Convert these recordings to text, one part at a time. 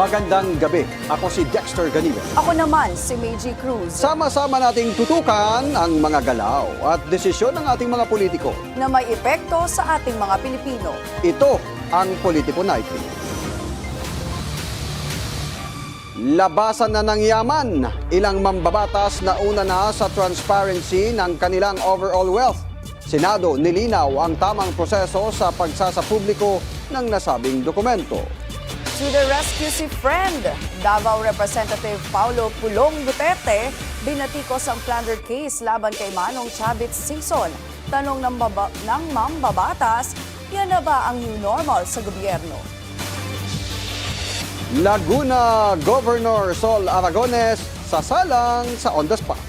Magandang gabi. Ako si Dexter Ganibe. Ako naman, si Meiji Cruz, Sama-sama nating tutukan ang mga galaw at desisyon ng ating mga politiko. na may epekto sa ating mga Pilipino. Ito ang Politiko Nightly. Labasan na ng yaman, ilang mambabatas na una na sa transparency ng kanilang overall wealth. Senado nilinaw ang tamang proseso sa pagsasapubliko ng nasabing dokumento. To the rescue si friend, Davao Representative Paulo Pulong Duterte, binatikos ang plunder case laban kay Manong Chavit Singson. Tanong ng, baba, ng mambabatas, yan na ba ang new normal sa gobyerno? Laguna Governor Sol Aragones sasalang sa on the spot.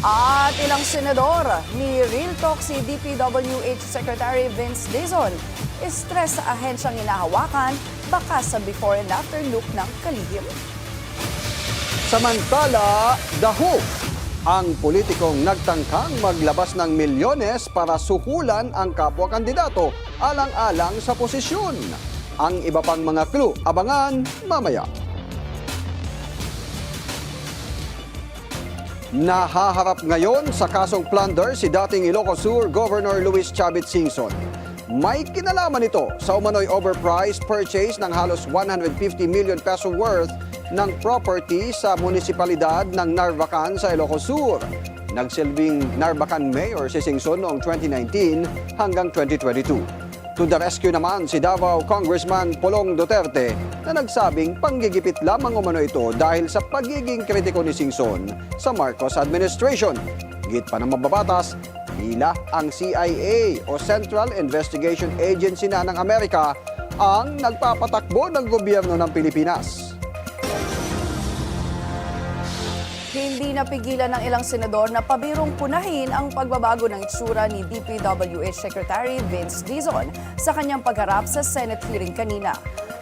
At ilang senador ni Real Talk si DPWH Secretary Vince Dizon. Stress sa ahensyang inahawakan, baka sa before and after look ng kalihim. Samantala, The Who, ang politikong nagtangkang maglabas ng milyones para suhulan ang kapwa kandidato alang-alang sa posisyon. Ang iba pang mga clue, abangan mamaya. Nahaharap ngayon sa kasong plunder si dating Ilocos Sur Governor Luis Chavit Singson. May kinalaman ito sa umano'y overpriced purchase ng halos 150 million peso worth ng property sa munisipalidad ng Narvacan sa Ilocos Sur. Nagsilbing Narvacan Mayor si Singson noong 2019 hanggang 2022. To the rescue naman si Davao Congressman Polong Duterte na nagsabing panggigipit lamang umano ito dahil sa pagiging kritiko ni Singson sa Marcos administration. Git pa ng mababatas, tila ang CIA o Central Investigation Agency na ng Amerika ang nagpapatakbo ng gobyerno ng Pilipinas. Hindi napigilan ng ilang senador na pabirong punahin ang pagbabago ng itsura ni DPWH Secretary Vince Dizon sa kanyang pagharap sa Senate hearing kanina.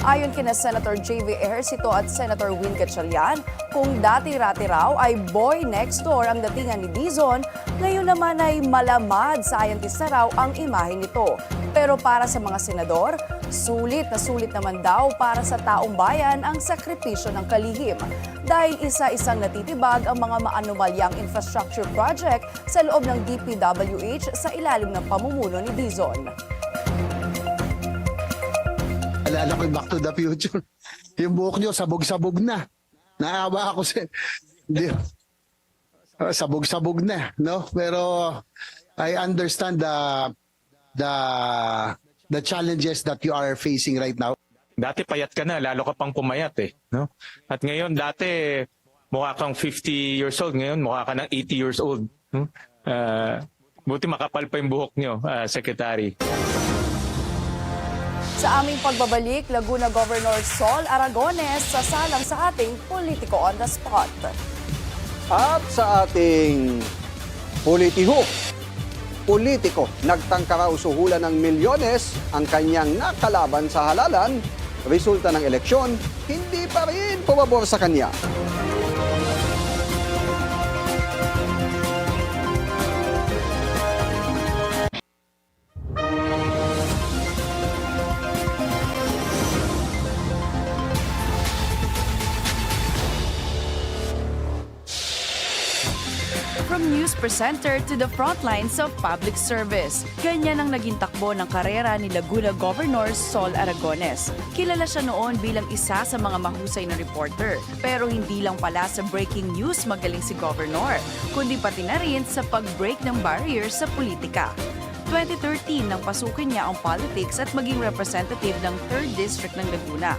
Ayon kina Senator J.V. Ejercito at Senator Win Gatchalian, kung dati-rati raw ay boy next door ang datingan ni Dizon, ngayon naman ay malamad scientist na raw ang imahe nito. Pero para sa mga senador, sulit na sulit naman daw para sa taong bayan ang sakripisyo ng kalihim. Dahil isa-isang natitibag ang mga maanumalyang infrastructure project sa loob ng DPWH sa ilalim ng pamumuno ni Dizon. Alala ko yung Back to the Future. Yung buhok nyo, sabog-sabog na. Naawa ako sa... Hindi. Sabog-sabog na, no? Pero I understand the the the challenges that you are facing right now. Dati payat ka na, lalo ka pang pumayat eh. No? At ngayon, dati mukha kang 50 years old, ngayon mukha ka ng 80 years old. No? Ah, buti makapal pa yung buhok nyo, ah, Secretary. Sa aming pagbabalik, Laguna Governor Sol Aragones sasalang sa ating politiko on the spot. At sa ating politiho, politiko, nagtangka raw suhulan ng milyones ang kanyang nakalaban sa halalan. Resulta ng eleksyon, hindi pa rin pumabor sa kanya. Presenter to the front lines of public service. Ganyan ang naging takbo ng karera ni Laguna Governor Sol Aragones. Kilala siya noon bilang isa sa mga mahusay na reporter. Pero hindi lang pala sa breaking news magaling si Governor, kundi pati na rin sa pag-break ng barriers sa politika. 2013 nang pasukin niya ang politics at maging representative ng 3rd District ng Laguna.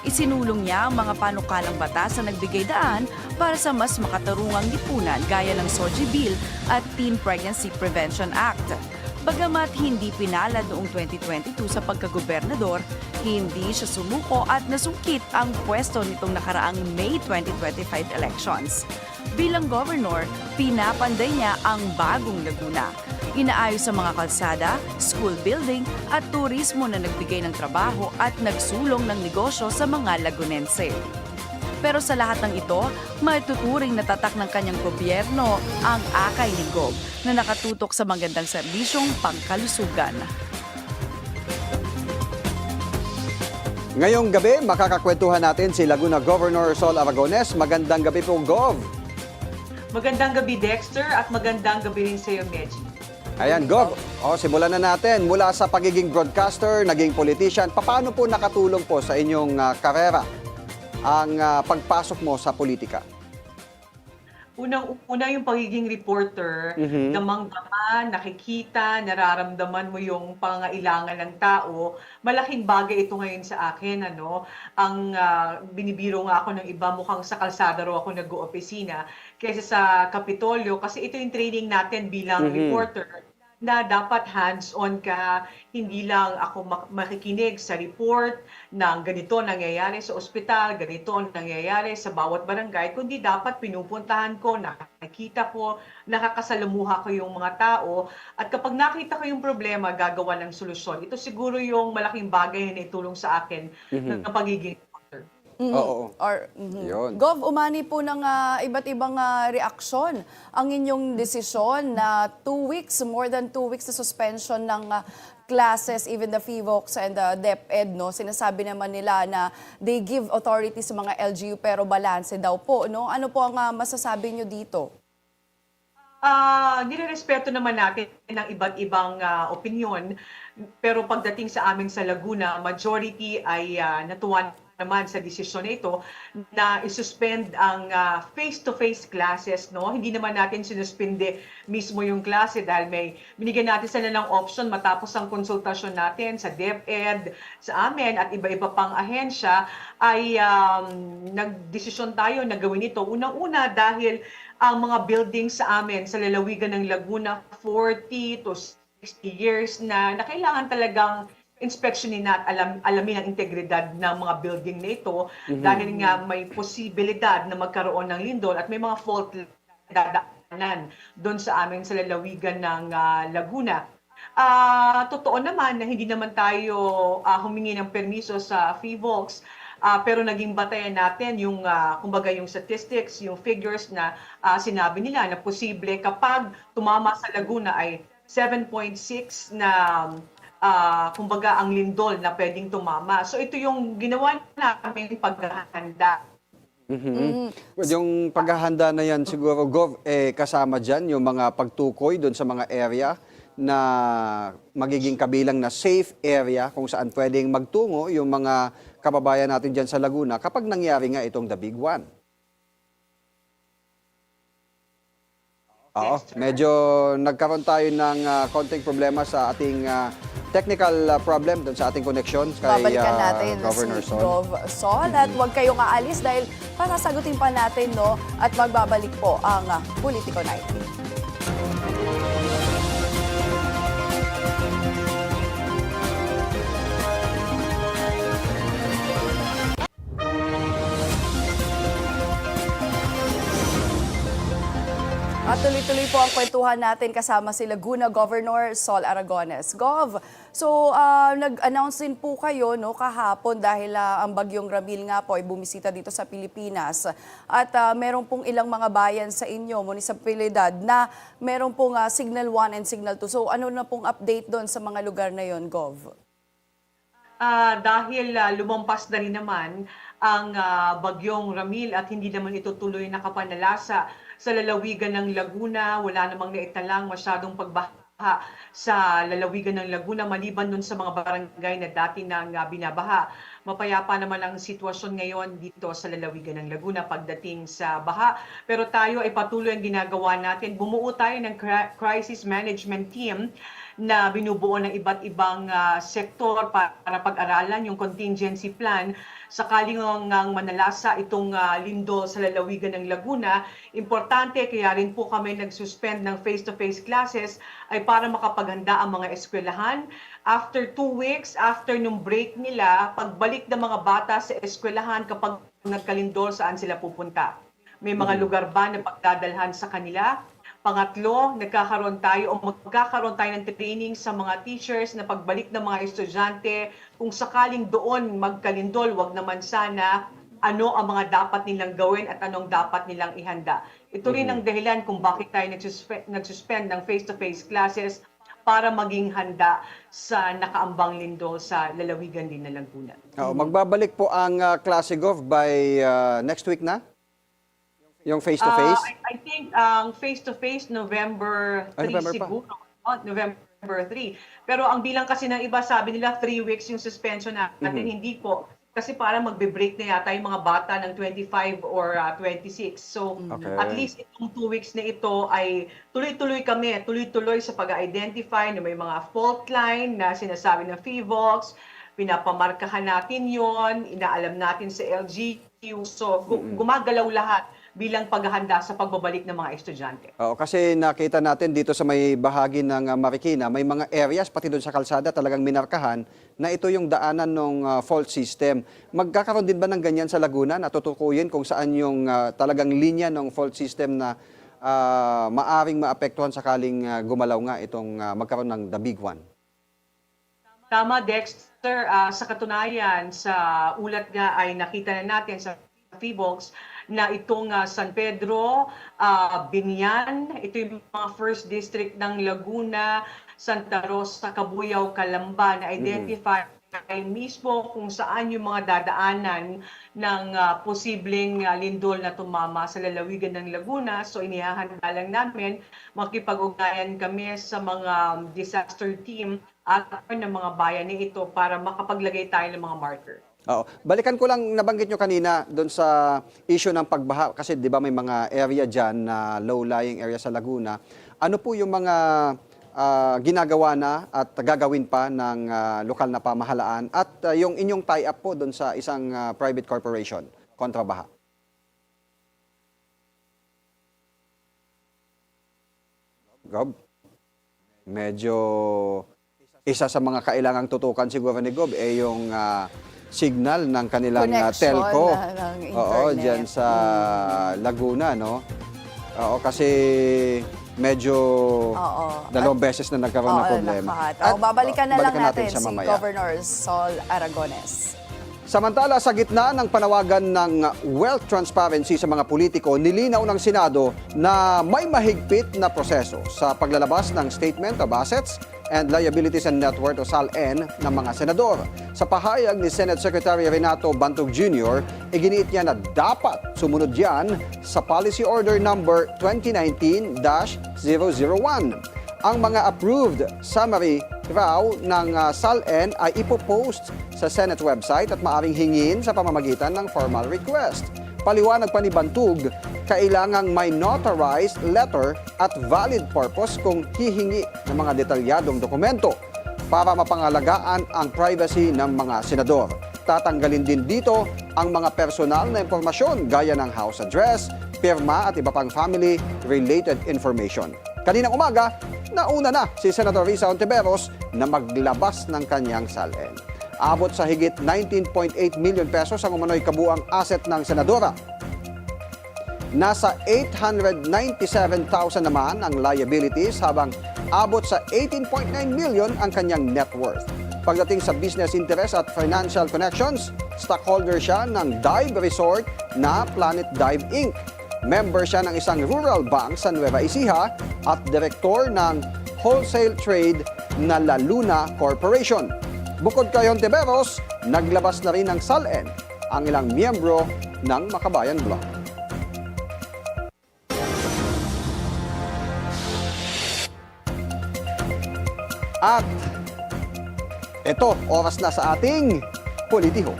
Isinulong niya ang mga panukalang batas na nagbigay daan para sa mas makatarungang lipunan gaya ng SOGI Bill at Teen Pregnancy Prevention Act. Bagamat hindi pinalad noong 2022 sa pagkagobernador, hindi siya sumuko at nasungkit ang pwesto nitong nakaraang May 2025 elections. Bilang governor, pinapanday niya ang bagong Laguna. Inaayos sa mga kalsada, school building at turismo na nagbigay ng trabaho at nagsulong ng negosyo sa mga Lagunense. Pero sa lahat ng ito, maituturing na tatak ng kanyang gobyerno ang akay ni Gob na nakatutok sa magandang serbisyong pangkalusugan. Ngayong gabi, makakakwentuhan natin si Laguna Governor Sol Aragones. Magandang gabi po, Gov. Magandang gabi, Dexter, at magandang gabi rin sa iyo, Medji. Ayan, Gov. O, simulan na natin. Mula sa pagiging broadcaster, naging politician, paano po nakatulong po sa inyong ah, karera ang ah, pagpasok mo sa politika? Unang-una yung pagiging reporter, Mhm. damang-dama, nakikita, nararamdaman mo yung pangailangan ng tao. Malaking bagay ito ngayon sa akin. Ano? Ang ah, binibiro nga ako ng iba, mukhang sa kalsada raw ako nag-oopisina kaysa sa Kapitolyo kasi ito yung training natin bilang Mhm. reporter na dapat hands-on ka, hindi lang ako mak- makikinig sa report ng ganito nangyayari sa ospital, ganito ang nangyayari sa bawat barangay, kundi dapat pinupuntahan ko, nakikita ko, nakakasalamuha ko yung mga tao, at kapag nakita ko yung problema, gagawa ng solusyon. Ito siguro yung malaking bagay na itulong sa akin ng pagiging. Oo. Or, mhm. Yun. Gov, umani po ng ah, iba't ibang ah, reaksyon ang inyong desisyon na two weeks, more than two weeks na suspension ng ah, classes, even the FIVOX and the DepEd, no? Sinasabi naman nila na they give authority sa mga LGU pero balanse daw po, no? Ano po ang ah, masasabi nyo dito? Ah, nirerespeto naman natin ng iba't ibang ah, opinion, pero pagdating sa amin sa Laguna, majority ay ah, natuwa naman sa desisyon na ito na isuspend ang ah, face-to-face classes, no? Hindi naman natin sinuspende mismo yung klase dahil may binigyan natin sila ng option matapos ang konsultasyon natin sa DepEd, sa amin at iba-iba pang ahensya ay um, nagdesisyon tayo na gawin ito. Unang-una dahil ang mga buildings sa amin sa lalawigan ng Laguna 40 to 60 years na na kailangan talagang inspeksyonin at alam, alamin ang integridad ng mga building na ito dahil nga may posibilidad na magkaroon ng lindol at may mga fault dadaanan doon sa amin sa lalawigan ng ah, Laguna. Ah, totoo naman na hindi naman tayo ah, humingi ng permiso sa FIVOX Ah, pero naging batayan natin yung ah, kumbaga yung statistics, yung figures na ah, sinabi nila na posible kapag tumama sa Laguna ay 7.6 na ah, kumbaga ang lindol na pwedeng tumama. So ito yung ginawa namin paghahanda. Mhm. Yung paghahanda na yan siguro, Gov, eh, kasama dyan yung mga pagtukoy doon sa mga area na magiging kabilang na safe area kung saan pwedeng magtungo yung mga kababayan natin dyan sa Laguna kapag nangyari nga itong The Big One. Oo, medyo nagkaroon tayo ng ah, konting problema sa ating ah, technical ah, problem doon sa ating connection kay Babalikan ah, natin Governor si Sol. Gov Sol at huwag kayong aalis dahil pasasagutin pa natin no at magbabalik po ang uh, Politico 19. At tuloy-tuloy po ang kwentuhan natin kasama si Laguna Governor Sol Aragones. Gov, so ah, nag-announce din po kayo no, kahapon dahil ah, ang bagyong Ramil nga po ay bumisita dito sa Pilipinas. At ah, meron pong ilang mga bayan sa inyo, munisipalidad, na meron pong ah, Signal 1 and Signal 2. So ano na pong update doon sa mga lugar na yon, Gov? Ah, dahil ah, lumampas na rin naman ang ah, bagyong Ramil at hindi naman ito tuloy nakapanalasa sa lalawigan ng Laguna, wala namang naitalang masyadong pagbaha sa lalawigan ng Laguna maliban dun sa mga barangay na dati nang ah, binabaha. Mapayapa naman ang sitwasyon ngayon dito sa lalawigan ng Laguna pagdating sa baha. Pero tayo ay patuloy ang ginagawa natin. Bumuo tayo ng cri- crisis management team na binubuo ng iba't ibang ah, sektor para pag-aralan yung contingency plan sakaling ang manalasa itong ah, lindol sa lalawigan ng Laguna. Importante kaya rin po kami nag-suspend ng face-to-face classes ay para makapaghanda ang mga eskwelahan. After two weeks, after nung break nila, pagbalik ng mga bata sa eskwelahan kapag nagkalindol saan sila pupunta. May mga lugar ba na pagdadalhan sa kanila? Pangatlo, nagkakaroon tayo o magkakaroon tayo ng training sa mga teachers na pagbalik ng mga estudyante, kung sakaling doon magkalindol, wag naman sana ano ang mga dapat nilang gawin at anong dapat nilang ihanda. Ito rin ang dahilan kung bakit tayo nagsuspe- nagsuspend ng face-to-face classes para maging handa sa nakaambang lindol sa lalawigan din ng Laguna. Oo, magbabalik po ang uh, Clasigov by uh, next week na? Yung face-to-face? Ah, I, I think ang face-to-face November 3 Ah, November pa. siguro. Oh, November 3. Pero ang bilang kasi ng iba, sabi nila 3 weeks yung suspension natin. Mhm. Hindi po. Kasi parang magbe-break na yata yung mga bata ng 25 or ah, 26. So, Okay. at least itong 2 weeks na ito ay tuloy-tuloy kami, tuloy-tuloy sa pag-identify na may mga fault line na sinasabi ng FIVOX, pinapamarkahan natin yon, inaalam natin sa LGU. So, gu- gumagalaw lahat bilang paghahanda sa pagbabalik ng mga estudyante. Oo, kasi nakita natin dito sa may bahagi ng uh, Marikina, may mga areas, pati doon sa kalsada, talagang minarkahan na ito yung daanan ng uh, fault system. Magkakaroon din ba ng ganyan sa Laguna? Natutukuyin kung saan yung uh, talagang linya ng fault system na uh, maaring maapektuhan sakaling uh, gumalaw nga itong uh, magkaroon ng the big one? Tama, Dexter. Ah, sa katunayan, sa ulat nga ay nakita na natin sa FIVOX na itong ah, San Pedro, ah, Binyan, ito yung mga first district ng Laguna, Santa Rosa, Cabuyao, Calamba na identify ay mismo kung saan yung mga dadaanan ng ah, posibleng ah, lindol na tumama sa lalawigan ng Laguna. So inihahanda lang namin, makipag-ugnayan kami sa mga disaster team at ng mga bayan na ito para makapaglagay tayo ng mga marker. Oo. Balikan ko lang nabanggit nyo kanina doon sa issue ng pagbaha kasi 'di ba may mga area diyan na low-lying area sa Laguna. Ano po yung mga ah, ginagawa na at gagawin pa ng ah, lokal na pamahalaan at ah, yung inyong tie-up po doon sa isang ah, private corporation kontra baha? Gob, medyo isa sa mga kailangang tutukan siguro ni Gob ay yung ah, signal ng kanilang Connection telco. na- ng Oo, diyan sa Laguna, no? Oo, kasi medyo Oo. dalawang beses na nagkaroon ng problema. At, Oo, babalikan na lang balikan natin, siya si mamaya. Governor Sol Aragones. Samantala, sa gitna ng panawagan ng wealth transparency sa mga politiko, nilinaw ng Senado na may mahigpit na proseso sa paglalabas ng Statement of Assets and Liabilities and Net Worth o SALN ng mga senador. Sa pahayag ni Senate Secretary Renato Bantog Jr., iginiit niya na dapat sumunod yan sa Policy Order Number 2019-001. Ang mga approved summary raw ng uh, SALN ay ipopost sa Senate website at maaring hingin sa pamamagitan ng formal request. Paliwanag pa ni Bantug, kailangang may notarized letter at valid purpose kung hihingi ng mga detalyadong dokumento para mapangalagaan ang privacy ng mga senador. Tatanggalin din dito ang mga personal na impormasyon gaya ng house address, pirma at iba pang family-related information. Kaninang umaga, nauna na si Senator Risa Ontiveros na maglabas ng kanyang salin. Abot sa higit 19.8 million pesos ang umano'y kabuang asset ng senadora. Nasa 897,000 naman ang liabilities habang abot sa 18.9 million ang kanyang net worth. Pagdating sa business interest at financial connections, stockholder siya ng dive resort na Planet Dive Inc. Member siya ng isang rural bank sa Nueva Ecija at direktor ng wholesale trade na La Luna Corporation. Bukod kay Ontiveros, naglabas na rin ng SALN ang ilang miyembro ng Makabayan Bloc. At ito, oras na sa ating politiho.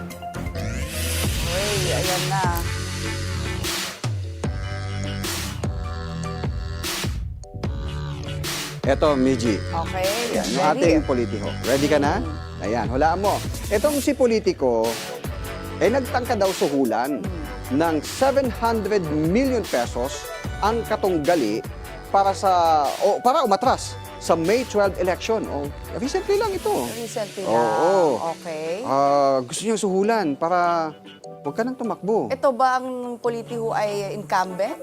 Uy, ayan na. Ito, Miji. Okay, Yan, yung ready. ating politiko. Ready ka na? Ayan, hulaan mo. Itong si politiko, eh nagtangka daw suhulan ng 700 million pesos ang katunggali para sa o para umatras sa May 12 election. O, recently lang ito. Recently Oo. lang. Okay. Ah, gusto niya suhulan para huwag ka nang tumakbo. Ito ba ang politiho ay incumbent?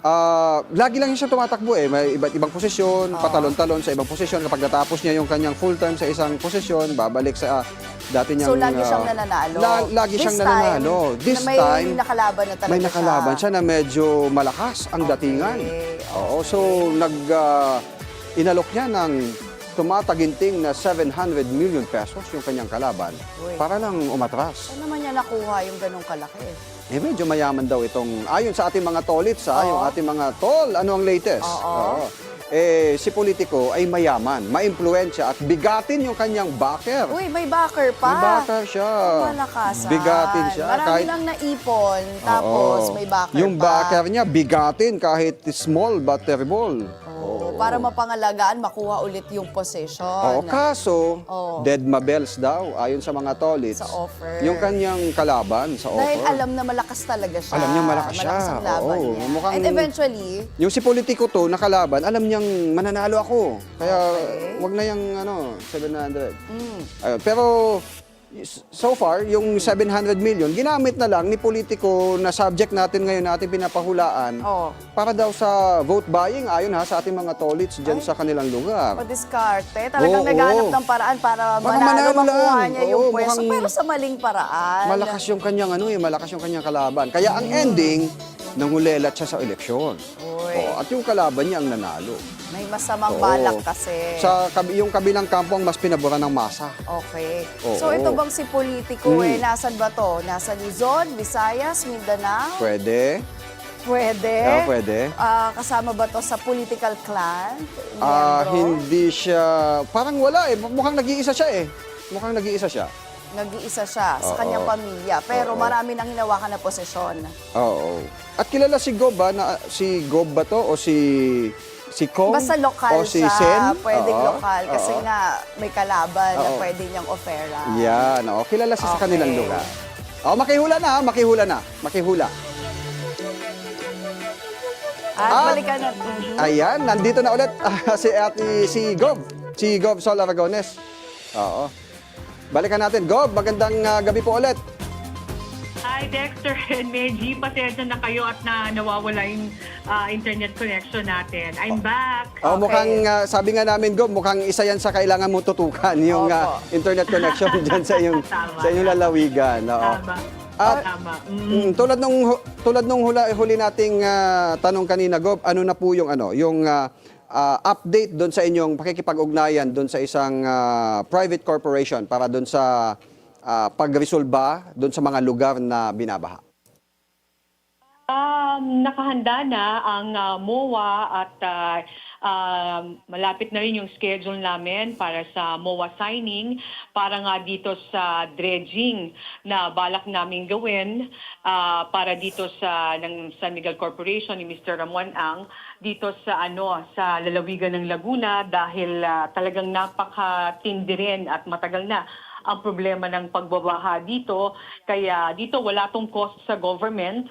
Ah, lagi lang siya tumatakbo eh. May iba't ibang posisyon, patalon-talon sa ibang posisyon. Kapag natapos niya yung kanyang full term sa isang posisyon, babalik sa ah, dati niyang... So, lagi ah, siyang nananalo. la- lagi This siyang time, nananalo. This na may time, nakalaban na talaga may nakalaban siya na medyo malakas ang Okay, datingan. okay. Oo, so nag... ah, inalok niya ng tumataginting na 700 million pesos yung kanyang kalaban Uy. para lang umatras. Saan naman niya nakuha yung ganong kalaki? Eh, medyo mayaman daw itong, ayon sa ating mga tolits, ha, Oo. yung ating mga tol, ano ang latest? Oo. Eh, si politiko ay mayaman, maimpluensya at bigatin yung kanyang backer. Uy, may backer pa. May backer siya. Malakasan. Bigatin siya. Marami kahit, lang naipon, tapos Oo. may backer Yung pa. backer niya, bigatin kahit small but terrible. Para mapangalagaan, makuha ulit yung position. Oo, kaso, Oo. dead mabels daw, ayon sa mga tolits. Sa offer. Yung kanyang kalaban sa offer. Dahil alam na malakas talaga siya. Alam niya malakas siya. Malakas ang laban Oo, niya. mukhang- And eventually, Yung si politiko to, nakalaban, alam niyang mananalo ako. Kaya, Okay. wag na yung ano, 700. mm, Ayun, pero, so far, yung 700 million, ginamit na lang ni politiko na subject natin ngayon, natin pinapahulaan, oh, para daw sa vote buying, ayon ha, sa ating mga tolits dyan sa kanilang lugar. padiskarte. Talagang Oo, naghanap oo. ng paraan para, Para manalo, manalo makuha niya yung Oo, pwesto. mukhang- Pero sa maling paraan. Malakas yung kanyang ano eh, malakas yung kanyang kalaban. Kaya ang ending, nangulelat siya sa eleksyon. Uy, Oh, at yung kalaban niya ang nanalo. may masamang Oo. balak kasi. Sa kabi- yung kabilang kampo ang mas pinaboran ng masa. Okay. Oo. So ito bang si politiko eh, nasan ba to? Nasa Luzon, Visayas, Mindanao? Pwede? Pwede. Ah, pwede. Ah, kasama ba to sa political clan? Ah, Miyembro? hindi siya, parang wala eh. Mukhang nag-iisa siya eh. Mukhang nag-iisa siya. Nag-iisa siya sa Oo. kanyang pamilya. Pero Oo. marami nang hinawakan na posisyon. Oo. At kilala si Gob ba? Na, si Gob ba to? O si, si Kong? Basta lokal O si siya. Sen? Pwedeng Oo, lokal. Kasi oo. nga may kalaban na Oo. pwede niyang ofera. Yan, oo. Kilala siya sa Okay. kanilang lugar. Oh, makihula na ha, makihula na. Makihula. At At- balikan na. Mhm. Ayan, nandito na ulit ah, si ati, si Gob. Si Gob Sol Aragones. Oo. Balikan natin. Gob, magandang ah, gabi po ulit. Hi Dexter and Meji, pasensya na kayo at na nawawala yung ah, internet connection natin. I'm back. Oh, Okay. mukhang ah, sabi nga namin Gob, mukhang isa yan sa kailangan mo tutukan yung Opo. internet connection diyan sa iyong Tama. sa iyong lalawigan. Oo. Tama. At Tama. Mm. Mm, tulad nung tulad nung hula, huli nating ah, tanong kanina Gob, ano na po yung ano, yung ah, ah, update doon sa inyong pakikipag-ugnayan doon sa isang ah, private corporation para doon sa ah, pagresolba doon sa mga lugar na binabaha. Um, nakahanda na ang ah, MOA at ah, um, malapit na rin yung schedule namin para sa MOA signing para nga dito sa dredging na balak namin gawin ah, para dito sa ng San Miguel Corporation ni Mr. Ramon Ang dito sa ano sa lalawigan ng Laguna dahil ah, talagang napakatindi rin at matagal na ang problema ng pagbabaha dito. Kaya dito wala tong cost sa government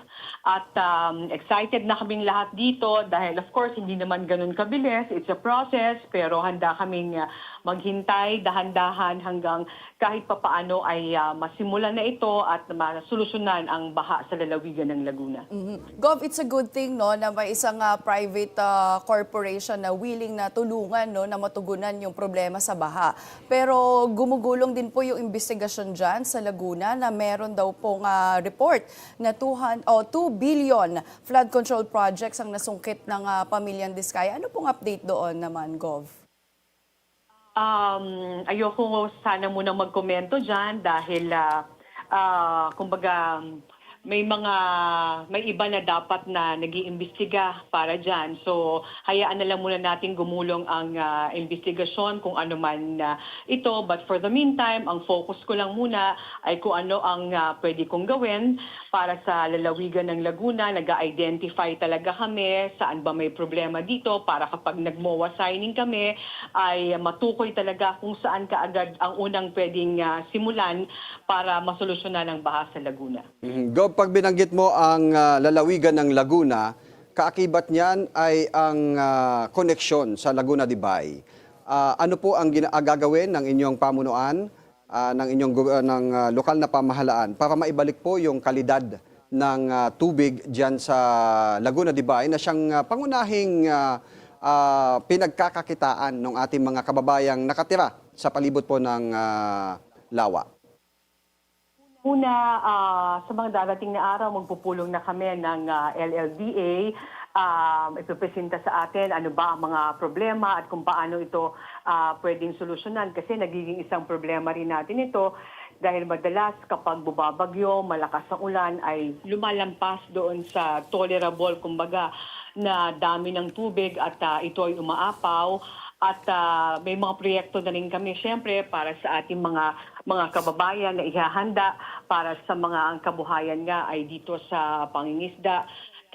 at um, excited na kaming lahat dito dahil of course hindi naman ganun kabilis. It's a process pero handa kaming uh, maghintay dahan-dahan hanggang kahit papaano ay uh, masimulan na ito at masolusyonan ang baha sa lalawigan ng Laguna. Mhm. Gov, it's a good thing no na may isang ah, private ah, corporation na willing na tulungan no na matugunan yung problema sa baha. Pero gumugulong din po yung investigasyon diyan sa Laguna na meron daw pong ah, report na 200 o 2 billion flood control projects ang nasungkit ng ah, pamilyang Diskaya. Ano pong update doon naman, Gov? Um, ayoko sana muna magkomento dyan dahil ah, ah, kumbaga may mga may iba na dapat na nag-iimbestiga para dyan. So, hayaan na lang muna natin gumulong ang ah, investigasyon kung ano man ah, ito. But for the meantime, ang focus ko lang muna ay kung ano ang ah, pwede kong gawin para sa lalawigan ng Laguna. Nag-identify talaga kami saan ba may problema dito para kapag nag-MOA signing kami ay matukoy talaga kung saan kaagad ang unang pwedeng ah, simulan para masolusyonan ang baha sa Laguna. Mhm. Gob, pag binanggit mo ang ah, lalawigan ng Laguna, kaakibat niyan ay ang ah, koneksyon sa Laguna de Bay. Ah, ano po ang gagawin ng inyong pamunuan, ah, ng inyong ah, ng ah, lokal na pamahalaan para maibalik po yung kalidad ng ah, tubig diyan sa Laguna de Bay na siyang ah, pangunahing ah, ah, pinagkakakitaan ng ating mga kababayang nakatira sa palibot po ng ah, lawa. Una, ah, sa mga darating na araw, magpupulong na kami ng ah, LLDA um, ipipresenta sa atin ano ba ang mga problema at kung paano ito ah, pwedeng solusyonan. Kasi nagiging isang problema rin natin ito dahil madalas kapag bubabagyo, malakas ang ulan, ay lumalampas doon sa tolerable, kumbaga, na dami ng tubig at ah, ito ay umaapaw. At ah, may mga proyekto na rin kami, syempre, para sa ating mga mga kababayan na ihahanda para sa mga ang kabuhayan nga ay dito sa pangingisda.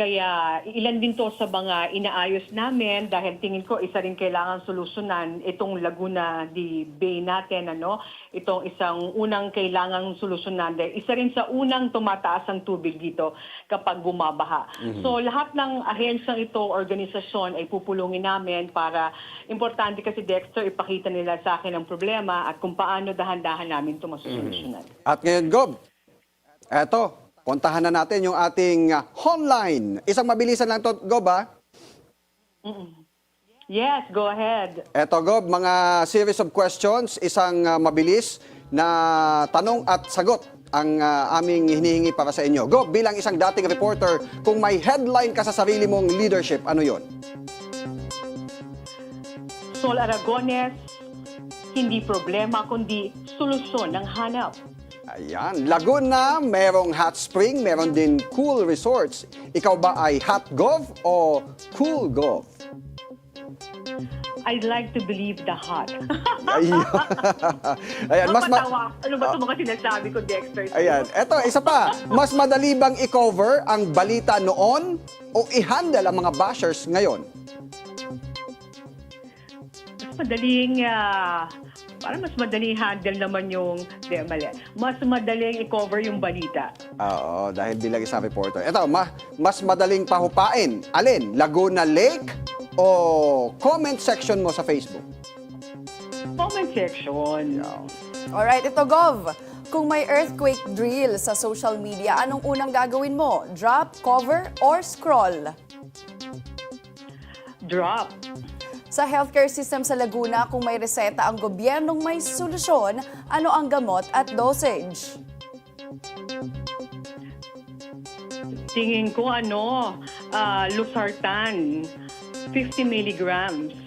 Kaya ilan din to sa mga inaayos namin dahil tingin ko isa rin kailangan solusyonan itong Laguna di Bay natin ano itong isang unang kailangang solusyonan dahil isa rin sa unang tumataas ang tubig dito kapag bumabaha. So lahat ng ahensyang ito, organisasyon ay pupulungin namin para importante kasi Dexter ipakita nila sa akin ang problema at kung paano dahan-dahan namin ito masusolusyonan. At ngayon, Gob, eto, puntahan na natin yung ating ah, online. Isang mabilisan lang to, Gob, ah. Yes, go ahead. Eto, Gob, mga series of questions, isang ah, mabilis na tanong at sagot ang ah, aming hinihingi para sa inyo. Gob, bilang isang dating reporter, kung may headline ka sa sarili mong leadership, ano yon? Sol Aragones, hindi problema kundi solusyon ng hanap. Ayan, Laguna, merong hot spring, meron din cool resorts. Ikaw ba ay hot gov o cool gov? I'd like to believe the hot. Ayan. Ayan, mas ma- Mapatawa. Ano ba ito mga sinasabi ko, Dexter? Ayan, eto, isa pa. Mas madali bang i-cover ang balita noon o i-handle ang mga bashers ngayon? Mas madaling, ah, parang mas madaling handle naman yung, di, mali. Mas madaling i-cover yung balita. Oo, dahil bilang isang reporter. Ito, ma- mas madaling pahupain. Alin? Laguna Lake o comment section mo sa Facebook? Comment section. Alright, ito Gov. Kung may earthquake drill sa social media, anong unang gagawin mo? Drop, cover, or scroll? Drop. Sa healthcare system sa Laguna, kung may reseta ang gobyernong may solusyon, ano ang gamot at dosage? Tingin ko ano, ah, Losartan. 50 milligrams.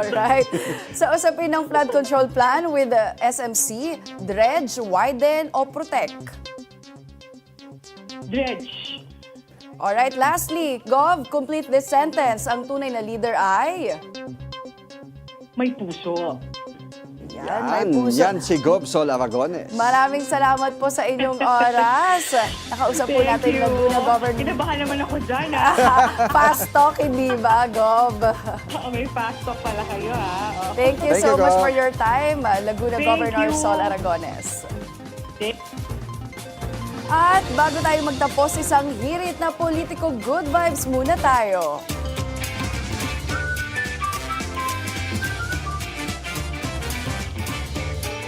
Alright. Sa usapin ng flood control plan with the SMC, dredge, widen, o protect? Dredge. Alright, lastly, Gov, complete this sentence. Ang tunay na leader ay... May puso. Yan, may Yan, puso. yan si Gob Sol Aragones. Maraming salamat po sa inyong oras. Nakausap po natin you. Laguna Governor. Kinabahan naman ako dyan, ah. Fast talk, hindi ba, Gov? Oo, may fast talk pala kayo, ah. Oh. Thank you Thank so you, much for your time, uh, Laguna Thank Governor you. Sol Aragones. Thank- At bago tayo magtapos, isang hirit na politiko good vibes muna tayo.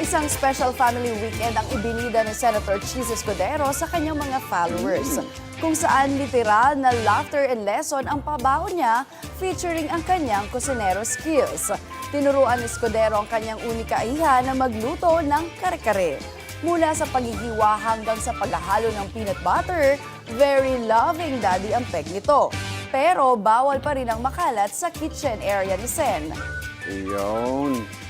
Isang special family weekend ang ibinida ni Senator Cheese Escudero sa kanyang mga followers. Kung saan literal na laughter and lesson ang pabaho niya featuring ang kanyang kusinero skills. Tinuruan ni Escudero ang kanyang unika iha na magluto ng kare-kare. Mula sa paghihiwa hanggang sa paghahalo ng peanut butter, very loving daddy ang peg nito. Pero bawal pa rin ang makalat sa kitchen area ni Sen. Iyon.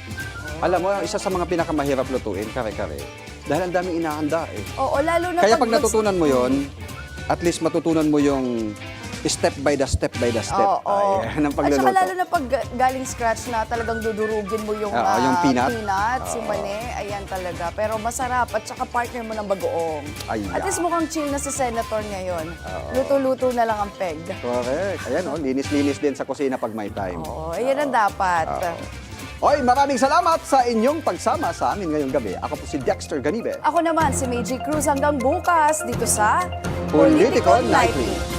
Alam mo, isa sa mga pinakamahirap lutuin, kare-kare. Dahil ang daming inahanda eh. Oo, lalo na Kaya pag natutunan mo yon, at least matutunan mo yung step by the step by the step. Oo. Ayan, ang At pagluluto. saka lalo na pag ga- galing scratch na talagang dudurugin mo yung, Oo, ah, yung peanut. peanuts, yung Oo. mani, ayan talaga. Pero masarap at saka partner mo ng bagoong. Ayan. At least mukhang chill na si Senator ngayon. Luto-luto na lang ang peg. Correct. Ayan oh, linis-linis din sa kusina pag may time. Oo, ayan ang dapat. Oy, maraming salamat sa inyong pagsama sa amin ngayong gabi. Ako po si Dexter Ganibe. Ako naman si Meiji Cruz hanggang bukas dito sa Political Nightly.